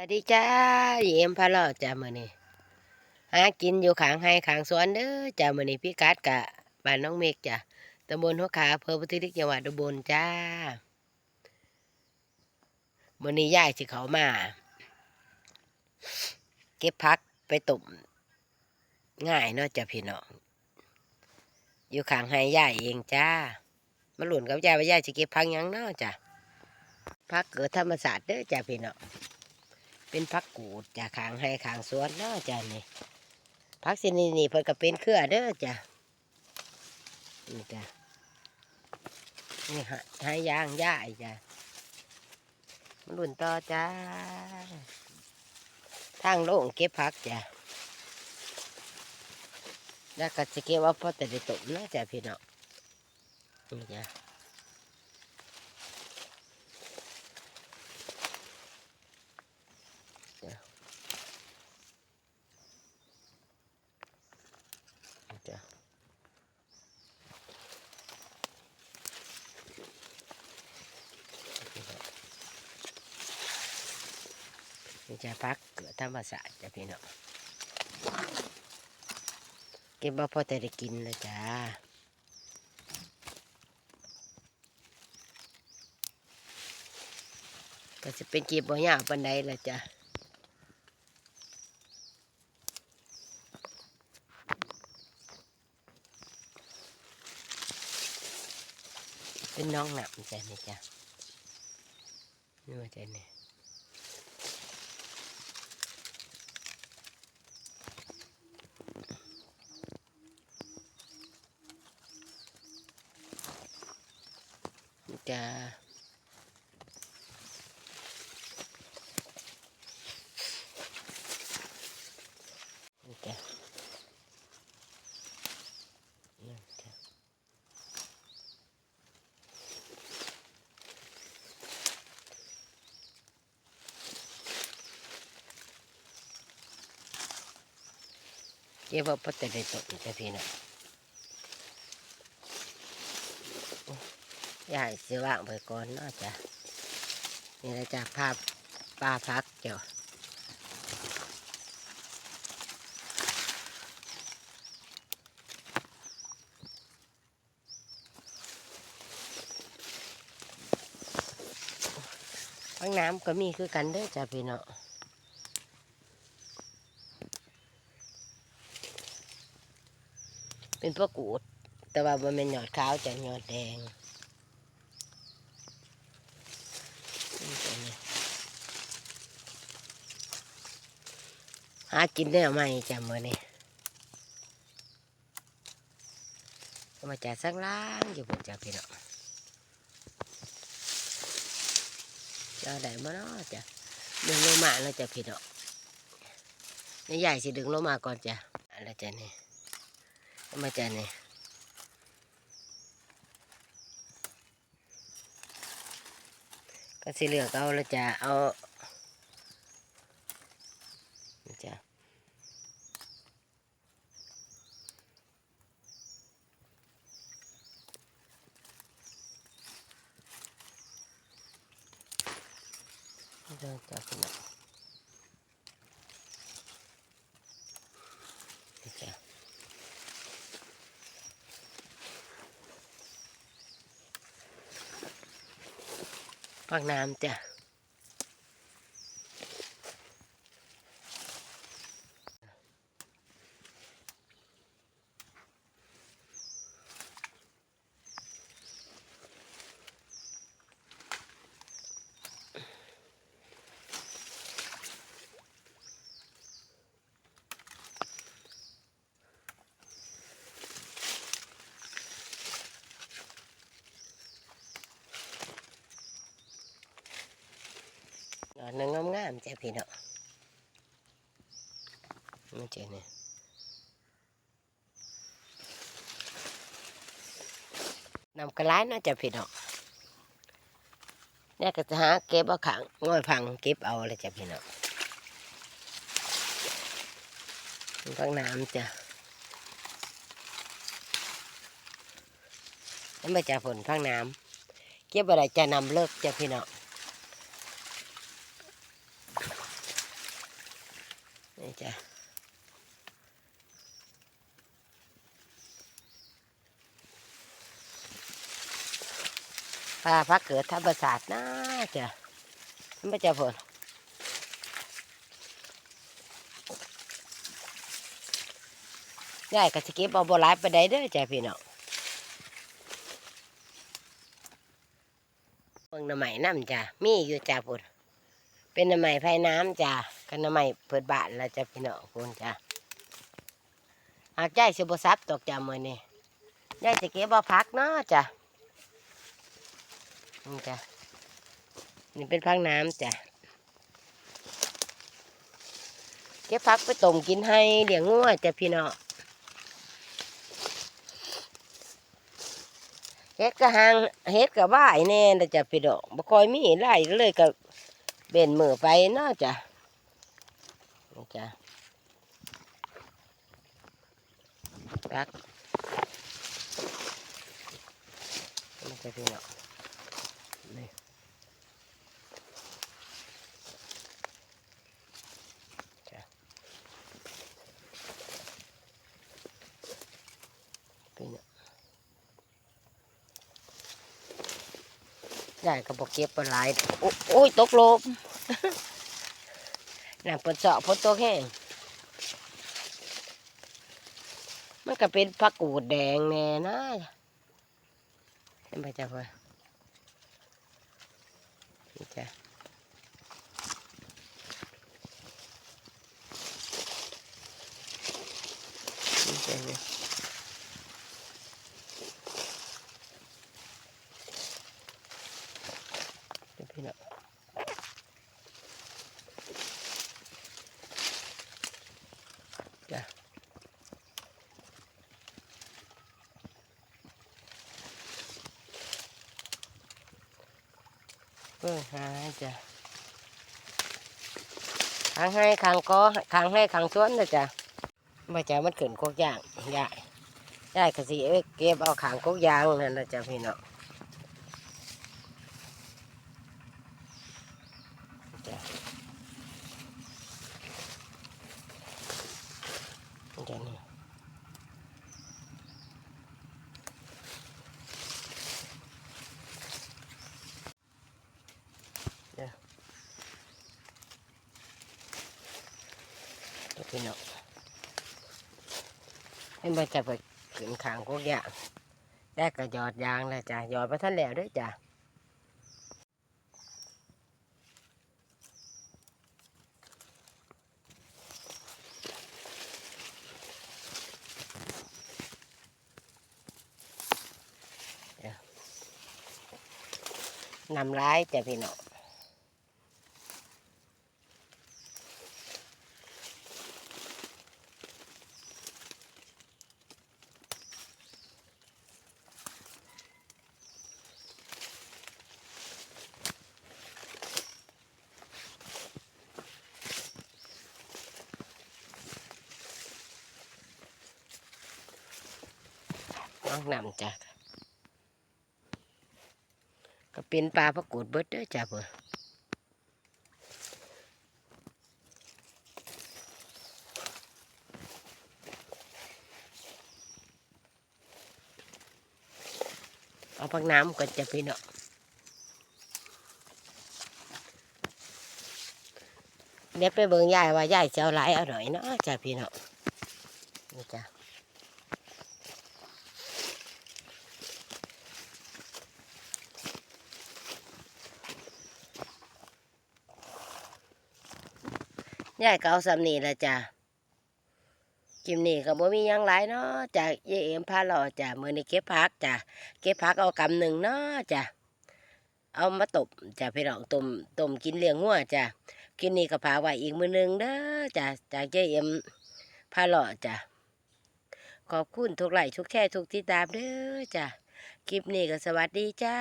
สวัสดีจ้าเยี่ยมพะลาะจ้ามือนี้หากินอยู่ขางไห้ขางสวนเด้อจ้ามือนี้พี่กัดกะบ้านน้องเมฆจ้ะตำบลหัวขาอำเภอพุทธิริกจังหวัดอุบลจ้ามือนี้ยายสิเขามา เก็บพักไปตุ่มง่ายเนาะจ้ะพี่น้องอยู่ขางไห้ย่ายเองจ้ามาหลุนกับย่ายว่ายายสิเก็บพักยังเนาะจ้ะพักเกิดธรรมศาสตร์เด้อจ้าพี่น้อง เป็นพักกูดจากขางให้ขางสวนเนาะจ้ะนี่พักสินี่นี่เพิ่นก็เป็นเครือเด้อจ้ะนี่จ้ะนี่หาให้ยางย่ายจ้ะมาลุ่นต่อจ้าทางโล่งเก็บพักจ้ะแล้วก็จะเก็บว่าพอแต่ได้ตุ่มเนาะจ้ะพี่น้องนี่จ้ะ จะพักเกิดธรรมศาสตร์จะพี่น้องเก็บมาพอแต่ได้กินนะจ้าก็จะเป็นเก็บบ่ยากปันใดละจ้ะเป็นน้องหนักใจนี่จ้ะนี่ว่าใจนี่นี่จ้ จ้ะนี่จ้ะเก็บว่าพอแต่ได้ตกจ้ะพี่น้อง ยายสิว่างไปก่อนเนาะจ้ะนี่แหละจ้ะภาพปลาพักเจ้าห้องน้ำก็มีคือกันเด้อจ้ะพี่น้อเป็นพวกกูด แต่ว่ามันเป็นหยอดขาวจากหยอดแดงนี่ตัวนี้ หากินได้ไหมจำมื่อนี้มาจากสักล้างอยู่บนจากพี่น้องจะได้บ่เนาะจ้ะดึงลงมาแล้วจ้ะพี่น้องนี่ใหญ่สิดึงลงมาก่อนจ้ะอะไรจ้ะนี่มาจานี่ก็สิเหลือกเอาละจ้ะเอานี่จ้ะ นี่จ้ะจ้ะพี่น้องนี่จ้ะฟักน้ำจ้ะ นอนงงามๆจ้ะพี่เนาะมันเจอเนี่ยนำกระไรเนาะจ้ะพี่เนาะเนี่ยก็จะหาเก็บเอาขังง่อยพังเก็บเอาเลยจ้ะพี่เนาะพังน้ำจ้ะแล้วมาจากฝนพังน้ำเก็บอะไรจะนำเลิกจ้ะพี่เนาะ นี่ จ้ะปลาพักเกิดธรรมศาสตร์นะจ้ะไม่จะผลได้ก็สเก็บเอาโบราณไปได้เด้อจ้ะพี่น้องเบิ่งน้ำใหม่น้ำจ้ะมีอยู่จ้ะพุ่นเป็นน้ำใหม่ภายน้ำจ้ะ กันหน้ำใหม่เปิดบ้านแล้วจะพี่น้องพุ่นจ้ะหากใจสิบซับตกจ้ะมือนี่ได้จะเก็บเอพักเนาะจ้ะนี่จ้ะนี่เป็นพักน้ำจ้ะเก็บพักไปต้มกินให้เลี้ยงงัวจ้ะพี่น้องเฮ็ดก็หางเฮ็ดก็บ่ายแน่นะจ้ะพี่ดอกบ่ค่อยมีหลายเลยก็เบนมือไปเนาะจ้ะ นี่จ้ะรักนี่จ้ะพี่น้องนี่จ้ะพี่น้องได้ก็บอกเก็บปลาไหลายโอ้โอ้ยตกลม น้ำปนเจาะพนตกแห้งมันก็เป็นผักกูดแดงแน่นะเห็นไหมจ๊ะพ่อนี่จ้ะนี่จ้ะเนี่ยเดี๋ยวพี่น้องจ้ะเพื่อหายจ้ะขังให้ขังก็ขังให้ขังสวนนะจ้ะมาจ้ะมันขึ้นกกย่างยายยายก็สิเอ้เก็บเอาขังกกยางนั่นนะจ้ะพี่น้องจ้ะจ้ะนี่จ้ะจ้ะ พี่น้องให้มาจะไปขึ้นขังกกยางได้ก็หยอดยางแล้วจ้ะหยอดไปท่านแล้วด้วยจ้ะนำร้ายจ้ะพี่น้อง น้องนำจ้ะก็เป็นปลาประกูดเบิดเด้อจ้ะเพื่อเอาพักน้ำก่อนจะพี่น้อเดี๋ยวไปเบิ่งยายว่ายายจะเอาหลายเอาหน่อยเนาะจ้ะพี่น้องนี่จ้ะ ยายก็เอาสำนีละจ้ะกิมนี่ก็บ่มียังหลายเนาะจากยายเอ็มพาเราจ้ะมือนี้เก็บผักจ้ะเก็บผักเอากำหนึ่งเนาะจ้ะเอามาตบจ้ะพี่น้องต้มต้มกินเลี้ยงงัวจ้ะกินนี่ก็พาไว้อีกมือหนึ่งเด้อจ้ะจากยายเอ็มพาเราจ้ะขอบคุณทุกไลค์ทุกแค่ทุกติดตามเด้อจ้ะคลิปนี้ก็สวัสดีจ้า